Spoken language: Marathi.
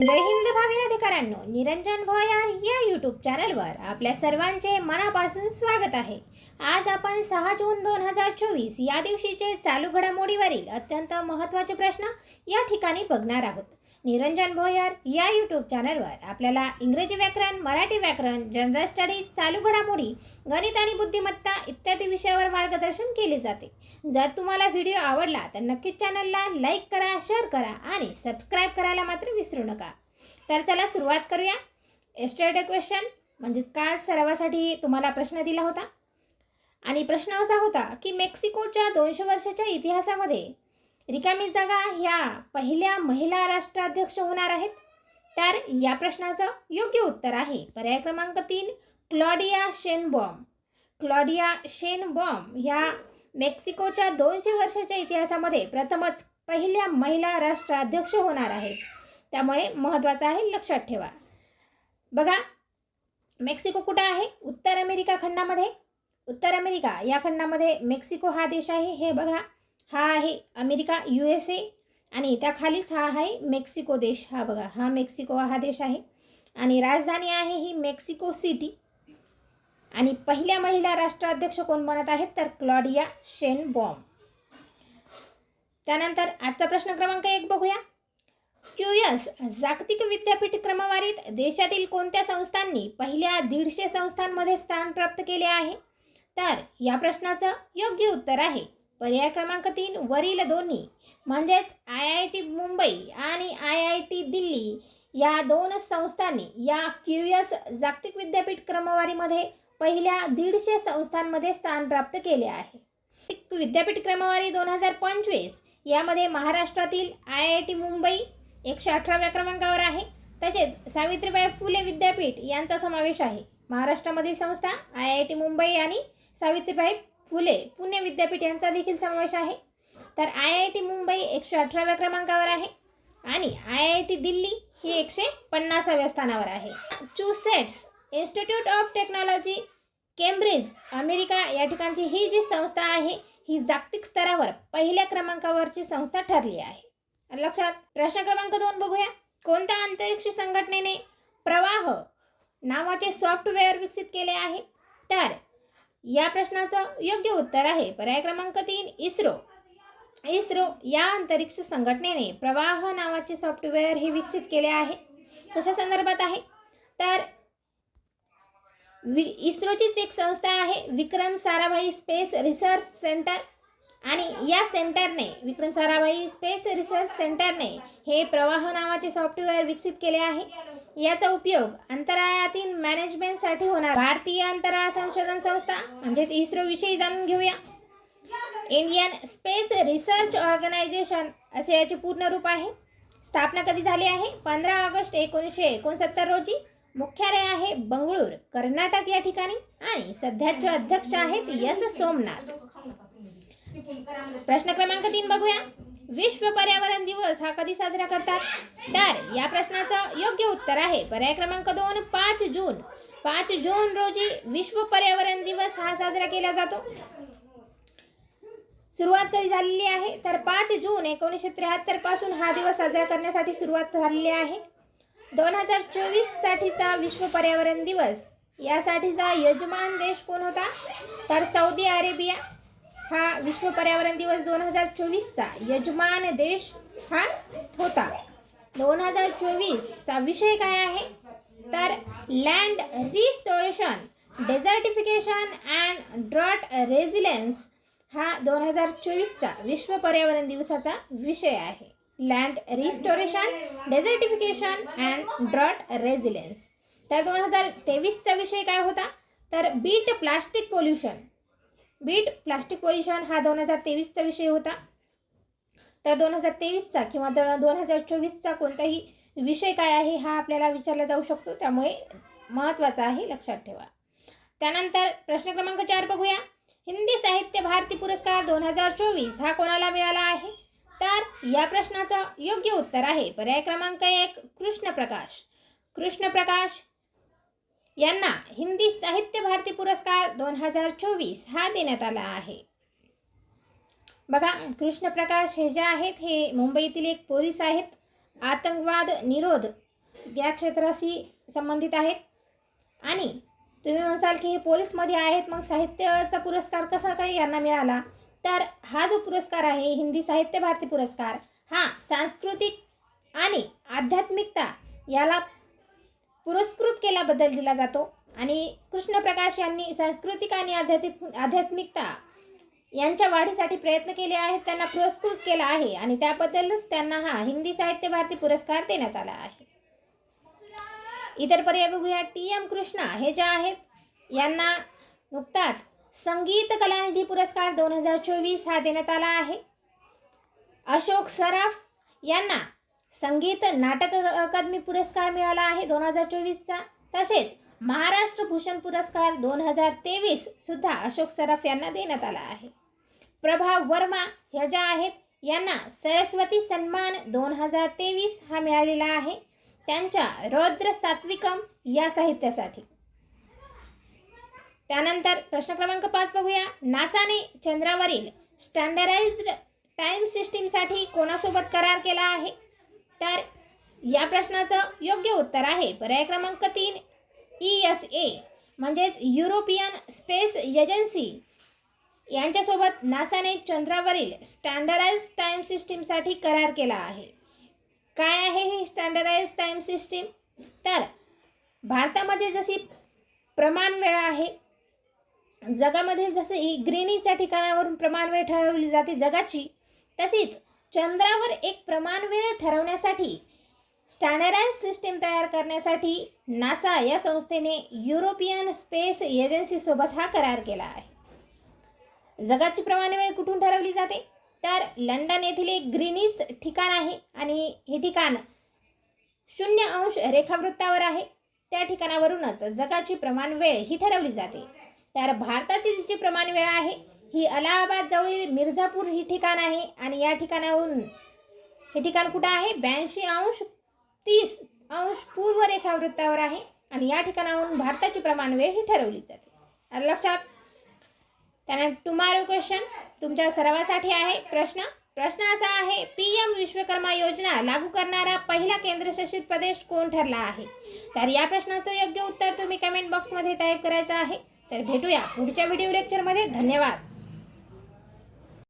जय हिंद भावी अधिकाऱ्यांनो निरंजन भोयार या यूट्यूब चॅनलवर आपल्या सर्वांचे मनापासून स्वागत आहे. आज आपण सहा जून दोन हजार चोवीस या दिवशीचे चालू घडामोडीवरील अत्यंत महत्त्वाचे प्रश्न या ठिकाणी बघणार आहोत. निरंजन भोयर या यूट्यूब चॅनलवर आपल्याला इंग्रजी व्याकरण मराठी व्याकरण जनरल स्टडी चालू घडामोडी गणित आणि बुद्धिमत्ता इत्यादी विषयावर मार्गदर्शन केले जाते. जर तुम्हाला व्हिडिओ आवडला तर नक्कीच चॅनलला लाईक करा शेअर करा आणि सबस्क्राईब करायला मात्र विसरू नका. तर चला सुरुवात करूया. एस्टरडे क्वेश्चन म्हणजेच काल सरावासाठी तुम्हाला प्रश्न दिला होता. आणि प्रश्न असा होता की मेक्सिकोच्या दोनशे वर्षाच्या इतिहासामध्ये रिकामी जागा ह्या पहिल्या महिला राष्ट्राध्यक्ष होणार आहेत. तर या प्रश्नाचं योग्य उत्तर आहे. पर्याय क्रमांक तीन क्लॉडिया शेनबॉम. क्लॉडिया शेनबॉम ह्या मेक्सिकोच्या दोनशे वर्षाच्या इतिहासामध्ये प्रथमच पहिल्या महिला राष्ट्राध्यक्ष होणार आहेत. त्यामुळे महत्त्वाचं आहे लक्षात ठेवा. बघा मेक्सिको कुठं आहे? उत्तर अमेरिका खंडामध्ये. उत्तर अमेरिका या खंडामध्ये मेक्सिको हा देश आहे. हे बघा हा आहे अमेरिका यू एस ए आणि त्याखालीच हा आहे मेक्सिको देश. हा बघा हा मेक्सिको हा देश आहे. आणि राजधानी आहे ही मेक्सिको सिटी. आणि पहिल्या महिला राष्ट्राध्यक्ष कोण बनत आहेत? तर क्लॉडिया शेन बॉम त्यानंतर आजचा प्रश्न क्रमांक एक बघूया. क्यूएस जागतिक विद्यापीठ क्रमवारीत देशातील कोणत्या संस्थांनी पहिल्या दीडशे संस्थांमध्ये स्थान प्राप्त केले आहे? तर या प्रश्नाचं योग्य उत्तर आहे पर्याय क्रमांक तीन वरील दोन्ही म्हणजेच आय आय टी मुंबई आणि आय आय टी दिल्ली या दोन संस्थांनी या क्यूएस जागतिक विद्यापीठ क्रमवारीमध्ये पहिल्या दीडशे संस्थांमध्ये स्थान प्राप्त केले आहे. विद्यापीठ क्रमवारी दोन हजार पंचवीस यामध्ये महाराष्ट्रातील आय आय टी मुंबई एकशे अठराव्या क्रमांकावर आहे. तसेच सावित्रीबाई फुले विद्यापीठ यांचा समावेश आहे. महाराष्ट्रामधील संस्था आय आय टी मुंबई आणि सावित्रीबाई फुले पुणे विद्यापीठ यांचा देखील समावेश आहे. तर आय आय टी मुंबई एकशे अठराव्या क्रमांकावर आहे आणि आय आय टी दिल्ली ही एकशे पन्नासाव्या स्थानावर आहे. Massachusetts institute of technology Cambridge America या ठिकाणची ही जी संस्था आहे ही जागतिक स्तरावर पहिल्या क्रमांकावरची संस्था ठरली आहे. लक्षात प्रश्न क्रमांक दोन बघूया. कोणत्या अंतरिक्ष संघटनेने प्रवाह नावाचे सॉफ्टवेअर विकसित केले आहे? तर या प्रश्नाचं योग्य उत्तर आहे. पर्याय क्रमांक तीन इस्रो. इस्रो या अंतरिक्ष संघटनेने प्रवाह नावाचे सॉफ्टवेअर हे विकसित केले आहे. कशा संदर्भात आहे? तर वि इस्रोचीच एक संस्था आहे Vikram Sarabhai space research centre. आणि या सेंटरने विक्रम साराभाई स्पेस रिसर्च सेंटरने हे प्रवाह नावाचे सॉफ्टवेअर विकसित केले आहे. याचा उपयोग अंतराळातील मॅनेजमेंटसाठी होणार. भारतीय अंतराळ संशोधन संस्था म्हणजेच इस्रोविषयी जाणून घेऊया. इंडियन स्पेस रिसर्च ऑर्गनायझेशन असे याचे पूर्ण रूप आहे. स्थापना कधी झाली आहे? पंधरा ऑगस्ट एकोणीसशे एकोणसत्तर रोजी. मुख्यालय आहे बंगळूर कर्नाटक या ठिकाणी. आणि सध्याचे अध्यक्ष आहेत यस सोमनाथ. प्रश्न क्रमांक तीन बघूया. विश्व पर्यावरण दिवस हा कधी साजरा करतात? तर या प्रश्नाचं योग्य उत्तर आहे. पर्याय क्रमांक दोन पाच जून. पाच जून रोजी विश्व पर्यावरण दिवस हा साजरा केला जातो. सुरुवात कधी झालेली आहे? तर पाच जून एकोणीसशे त्र्याहत्तरपासून हा दिवस साजरा करण्यासाठी सुरुवात झालेली आहे. दोन हजार चोवीस साठीचा विश्व पर्यावरण दिवस. यासाठीचा यजमान देश कोण होता? तर सौदी अरेबिया. हा विश्व पर्यावरण दिवस दोन हजार चोवीसचा यजमान देश हा होता. दोन हजार चोवीसचा विषय काय आहे? तर land restoration desertification and drought resilience हा दोन हजार चोवीसचा विश्व पर्यावरण दिवसाचा विषय आहे. Land restoration desertification and drought resilience तर दोन हजार तेवीसचा विषय काय होता? तर beat plastic pollution. Beat plastic pollution हा दोन हजार तेवीसचा विषय होता. तर दोन हजार तेवीसचा किंवा दोन दोन हजार चोवीसचा कोणताही विषय काय आहे हा आपल्याला विचारला जाऊ शकतो. त्यामुळे महत्त्वाचा आहे लक्षात ठेवा. त्यानंतर प्रश्न क्रमांक चार बघूया. हिंदी साहित्य भारती पुरस्कार दोन हजार चोवीस हा कोणाला मिळाला आहे? तर या प्रश्नाचं योग्य उत्तर आहे. पर्याय क्रमांक एक कृष्णप्रकाश. कृष्णप्रकाश यांना हिंदी साहित्य भारती पुरस्कार दोन हजार चोवीस हा देण्यात आला आहे. बघा कृष्णप्रकाश हे जे आहेत हे मुंबईतील एक पोलीस आहेत. आतंकवाद निरोध या क्षेत्राशी संबंधित आहेत. आणि तुम्ही म्हणसाल की हे पोलीसमध्ये आहेत मग साहित्याचा पुरस्कार कसा काही यांना मिळाला? तर हा जो पुरस्कार आहे हिंदी साहित्य भारती पुरस्कार हा सांस्कृतिक आणि आध्यात्मिकता याला पुरस्कृत केल्याबद्दल दिला जातो. आणि कृष्णप्रकाश यांनी सांस्कृतिक आणि आध्यात्मिक आध्यात्मिकता यांच्या वाढीसाठी प्रयत्न केले आहेत त्यांना पुरस्कृत केला आहे. आणि त्याबद्दलच त्यांना हा हिंदी साहित्य भारती पुरस्कार देण्यात आला आहे. इतर पर्याय बघूया. टी एम कृष्णा हे ज्या आहेत यांना नुकताच संगीत कलानिधी पुरस्कार दोन हजार चोवीस हा देण्यात आला आहे. अशोक सराफ यांना संगीत नाटक अकादमी पुरस्कार मिळाला आहे दोन हजार चोवीसचा. तसेच महाराष्ट्र भूषण पुरस्कार दोन हजार तेवीस सुद्धा अशोक सराफ यांना देण्यात आला आहे. प्रभा वर्मा ह्या ज्या आहेत यांना सरस्वती सन्मान दोन हजार तेवीस हा मिळालेला आहे. त्यांच्या रौद्र सात्विकम या साहित्यासाठी. त्यानंतर प्रश्न क्रमांक पाच बघूया. नासाने चंद्रावरील स्टँडर्डाइज्ड टाइम सिस्टीमसाठी कोणासोबत करार केला आहे? तर या प्रश्नाचं योग्य उत्तर आहे. पर्याय क्रमांक तीन ई एस ए म्हणजेच युरोपियन स्पेस एजन्सी. यांच्यासोबत नासाने चंद्रावरील स्टँडर्डाइज टाइम सिस्टीमसाठी करार केला आहे. काय आहे ही स्टँडर्डाइज टाइम सिस्टीम? तर भारतामध्ये जशी प्रमाण वेळ आहे जगामध्ये जसं ही ग्रीनीच्या ठिकाणावरून प्रमाण वेळ ठरवली जाते जगाची तशीच चंद्रावर एक प्रमाण वेळ ठरवण्यासाठी स्टॅनरायज सिस्टीम तयार करण्यासाठी नासा या संस्थेने युरोपियन स्पेस एजन्सीसोबत हा करार केला आहे. जगाची प्रमाण वेळ कुठून ठरवली जाते? तर लंडन येथील एक ग्रीनिच ठिकाण आहे आणि हे ठिकाण शून्य अंश रेखावृत्तावर आहे. त्या ठिकाणावरूनच जगाची प्रमाण वेळ ही ठरवली जाते. तर भारतातील जी प्रमाण वेळ आहे ही अलाहाबाद जवळील मिर्झापूर ही ठिकाण आहे. आणि या ठिकाणाहून हे ठिकाण कुठं आहे? ब्याऐंशी अंश तीस अंश पूर्व रेखावृत्तावर आहे. आणि या ठिकाणाहून भारताची प्रमाण वेळ ही ठरवली जाते. लक्षात. त्यानंतर टुमारो क्वेश्चन तुमच्या सर्वासाठी आहे. प्रश्न. प्रश्न असा आहे पी एम विश्वकर्मा योजना लागू करणारा पहिला केंद्रशासित प्रदेश कोण ठरला आहे? तर या प्रश्नाचं योग्य उत्तर तुम्ही कमेंट बॉक्समध्ये टाईप करायचं आहे. तर भेटूया पुढच्या व्हिडिओ लेक्चरमध्ये धन्यवाद.